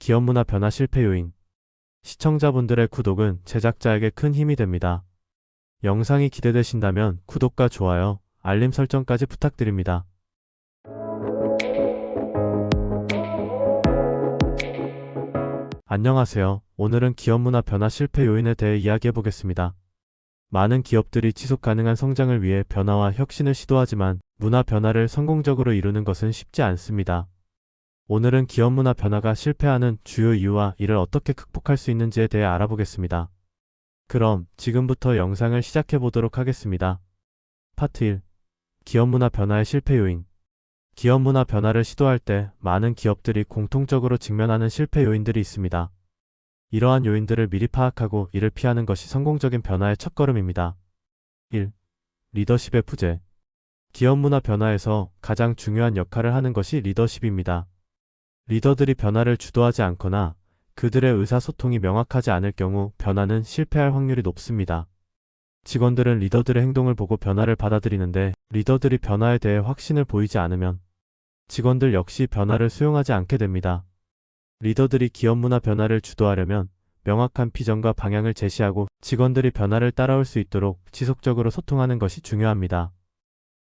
기업 문화 변화 실패 요인. 시청자분들의 구독은 제작자에게 큰 힘이 됩니다. 영상이 기대되신다면 구독과 좋아요, 알림 설정까지 부탁드립니다. 안녕하세요. 오늘은 기업 문화 변화 실패 요인에 대해 이야기해 보겠습니다. 많은 기업들이 지속 가능한 성장을 위해 변화와 혁신을 시도하지만 문화 변화를 성공적으로 이루는 것은 쉽지 않습니다. 오늘은 기업 문화 변화가 실패하는 주요 이유와 이를 어떻게 극복할 수 있는지에 대해 알아보겠습니다. 그럼 지금부터 영상을 시작해 보도록 하겠습니다. 파트 1. 기업 문화 변화의 실패 요인. 기업 문화 변화를 시도할 때 많은 기업들이 공통적으로 직면하는 실패 요인들이 있습니다. 이러한 요인들을 미리 파악하고 이를 피하는 것이 성공적인 변화의 첫걸음입니다. 1. 리더십의 부재. 기업 문화 변화에서 가장 중요한 역할을 하는 것이 리더십입니다. 리더들이 변화를 주도하지 않거나 그들의 의사소통이 명확하지 않을 경우 변화는 실패할 확률이 높습니다. 직원들은 리더들의 행동을 보고 변화를 받아들이는데 리더들이 변화에 대해 확신을 보이지 않으면 직원들 역시 변화를 수용하지 않게 됩니다. 리더들이 기업 문화 변화를 주도하려면 명확한 비전과 방향을 제시하고 직원들이 변화를 따라올 수 있도록 지속적으로 소통하는 것이 중요합니다.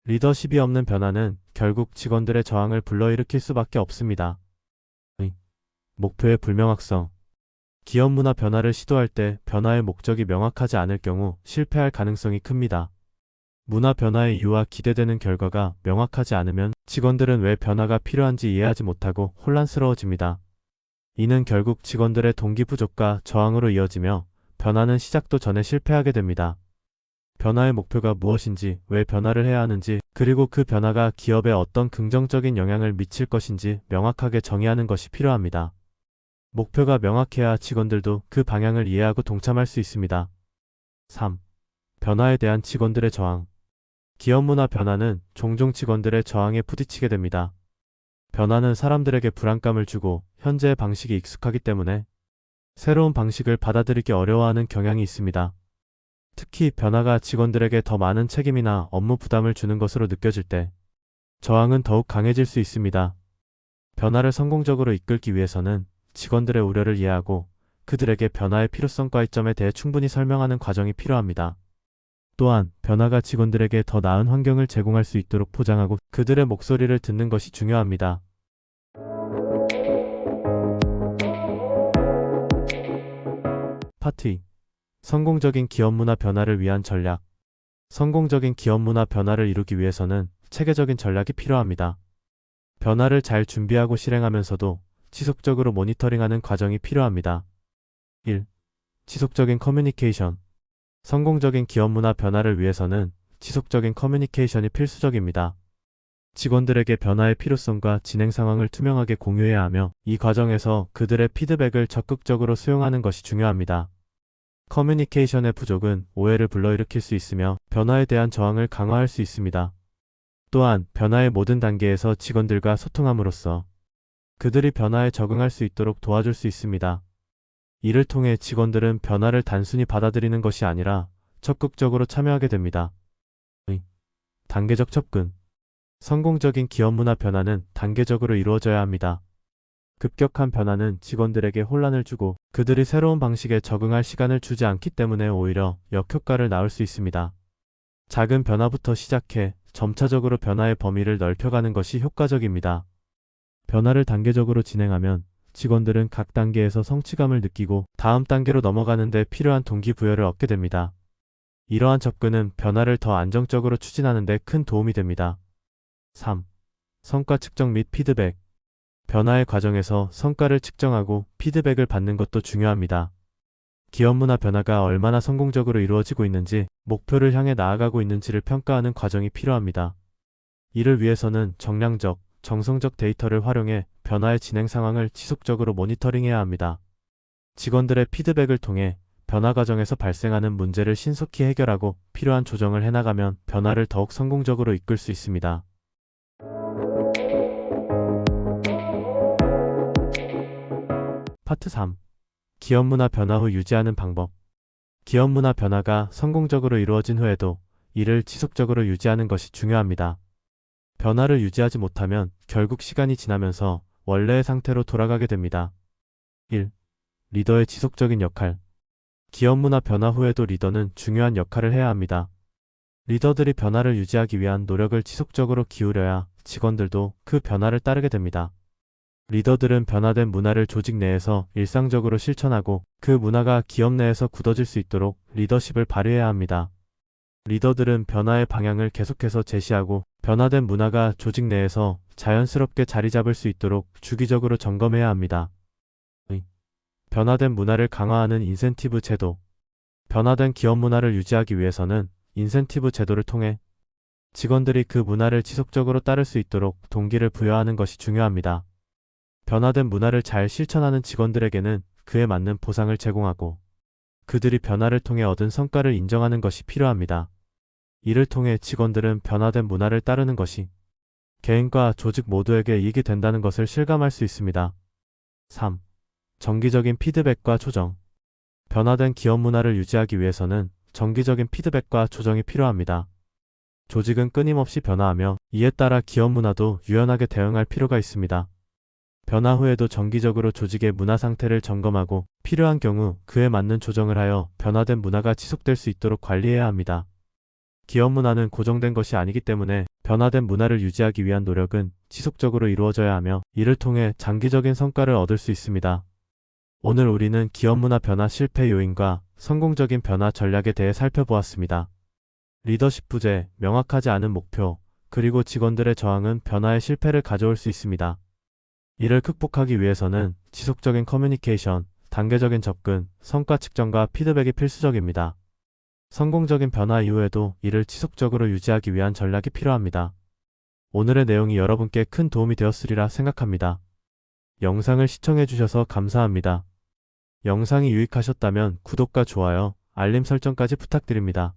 리더십이 없는 변화는 결국 직원들의 저항을 불러일으킬 수밖에 없습니다. 목표의 불명확성. 기업 문화 변화를 시도할 때 변화의 목적이 명확하지 않을 경우 실패할 가능성이 큽니다. 문화 변화의 이유와 기대되는 결과가 명확하지 않으면 직원들은 왜 변화가 필요한지 이해하지 못하고 혼란스러워집니다. 이는 결국 직원들의 동기 부족과 저항으로 이어지며 변화는 시작도 전에 실패하게 됩니다. 변화의 목표가 무엇인지, 왜 변화를 해야 하는지, 그리고 그 변화가 기업에 어떤 긍정적인 영향을 미칠 것인지 명확하게 정의하는 것이 필요합니다. 목표가 명확해야 직원들도 그 방향을 이해하고 동참할 수 있습니다. 3. 변화에 대한 직원들의 저항. 기업 문화 변화는 종종 직원들의 저항에 부딪히게 됩니다. 변화는 사람들에게 불안감을 주고 현재의 방식이 익숙하기 때문에 새로운 방식을 받아들이기 어려워하는 경향이 있습니다. 특히 변화가 직원들에게 더 많은 책임이나 업무 부담을 주는 것으로 느껴질 때 저항은 더욱 강해질 수 있습니다. 변화를 성공적으로 이끌기 위해서는 직원들의 우려를 이해하고 그들에게 변화의 필요성과 이점에 대해 충분히 설명하는 과정이 필요합니다. 또한 변화가 직원들에게 더 나은 환경을 제공할 수 있도록 포장하고 그들의 목소리를 듣는 것이 중요합니다. 2. 성공적인 기업 문화 변화를 위한 전략. 성공적인 기업 문화 변화를 이루기 위해서는 체계적인 전략이 필요합니다. 변화를 잘 준비하고 실행하면서도 지속적으로 모니터링하는 과정이 필요합니다. 1. 지속적인 커뮤니케이션. 성공적인 기업 문화 변화를 위해서는 지속적인 커뮤니케이션이 필수적입니다. 직원들에게 변화의 필요성과 진행 상황을 투명하게 공유해야 하며 이 과정에서 그들의 피드백을 적극적으로 수용하는 것이 중요합니다. 커뮤니케이션의 부족은 오해를 불러일으킬 수 있으며 변화에 대한 저항을 강화할 수 있습니다. 또한 변화의 모든 단계에서 직원들과 소통함으로써 그들이 변화에 적응할 수 있도록 도와줄 수 있습니다. 이를 통해 직원들은 변화를 단순히 받아들이는 것이 아니라 적극적으로 참여하게 됩니다. 단계적 접근. 성공적인 기업 문화 변화는 단계적으로 이루어져야 합니다. 급격한 변화는 직원들에게 혼란을 주고 그들이 새로운 방식에 적응할 시간을 주지 않기 때문에 오히려 역효과를 낳을 수 있습니다. 작은 변화부터 시작해 점차적으로 변화의 범위를 넓혀가는 것이 효과적입니다. 변화를 단계적으로 진행하면 직원들은 각 단계에서 성취감을 느끼고 다음 단계로 넘어가는 데 필요한 동기부여를 얻게 됩니다. 이러한 접근은 변화를 더 안정적으로 추진하는 데 큰 도움이 됩니다. 3. 성과 측정 및 피드백. 변화의 과정에서 성과를 측정하고 피드백을 받는 것도 중요합니다. 기업 문화 변화가 얼마나 성공적으로 이루어지고 있는지, 목표를 향해 나아가고 있는지를 평가하는 과정이 필요합니다. 이를 위해서는 정량적, 정성적 데이터를 활용해 변화의 진행 상황을 지속적으로 모니터링해야 합니다. 직원들의 피드백을 통해 변화 과정에서 발생하는 문제를 신속히 해결하고 필요한 조정을 해나가면 변화를 더욱 성공적으로 이끌 수 있습니다. 파트 3. 기업 문화 변화 후 유지하는 방법. 기업 문화 변화가 성공적으로 이루어진 후에도 이를 지속적으로 유지하는 것이 중요합니다. 변화를 유지하지 못하면 결국 시간이 지나면서 원래의 상태로 돌아가게 됩니다. 1. 리더의 지속적인 역할. 기업 문화 변화 후에도 리더는 중요한 역할을 해야 합니다. 리더들이 변화를 유지하기 위한 노력을 지속적으로 기울여야 직원들도 그 변화를 따르게 됩니다. 리더들은 변화된 문화를 조직 내에서 일상적으로 실천하고 그 문화가 기업 내에서 굳어질 수 있도록 리더십을 발휘해야 합니다. 리더들은 변화의 방향을 계속해서 제시하고 변화된 문화가 조직 내에서 자연스럽게 자리 잡을 수 있도록 주기적으로 점검해야 합니다. 의. 변화된 문화를 강화하는 인센티브 제도. 변화된 기업 문화를 유지하기 위해서는 인센티브 제도를 통해 직원들이 그 문화를 지속적으로 따를 수 있도록 동기를 부여하는 것이 중요합니다. 변화된 문화를 잘 실천하는 직원들에게는 그에 맞는 보상을 제공하고 그들이 변화를 통해 얻은 성과를 인정하는 것이 필요합니다. 이를 통해 직원들은 변화된 문화를 따르는 것이 개인과 조직 모두에게 이익이 된다는 것을 실감할 수 있습니다. 3. 정기적인 피드백과 조정. 변화된 기업 문화를 유지하기 위해서는 정기적인 피드백과 조정이 필요합니다. 조직은 끊임없이 변화하며 이에 따라 기업 문화도 유연하게 대응할 필요가 있습니다. 변화 후에도 정기적으로 조직의 문화 상태를 점검하고 필요한 경우 그에 맞는 조정을 하여 변화된 문화가 지속될 수 있도록 관리해야 합니다. 기업 문화는 고정된 것이 아니기 때문에 변화된 문화를 유지하기 위한 노력은 지속적으로 이루어져야 하며 이를 통해 장기적인 성과를 얻을 수 있습니다. 오늘 우리는 기업 문화 변화 실패 요인과 성공적인 변화 전략에 대해 살펴보았습니다. 리더십 부재, 명확하지 않은 목표, 그리고 직원들의 저항은 변화의 실패를 가져올 수 있습니다. 이를 극복하기 위해서는 지속적인 커뮤니케이션, 단계적인 접근, 성과 측정과 피드백이 필수적입니다. 성공적인 변화 이후에도 이를 지속적으로 유지하기 위한 전략이 필요합니다. 오늘의 내용이 여러분께 큰 도움이 되었으리라 생각합니다. 영상을 시청해주셔서 감사합니다. 영상이 유익하셨다면 구독과 좋아요, 알림 설정까지 부탁드립니다.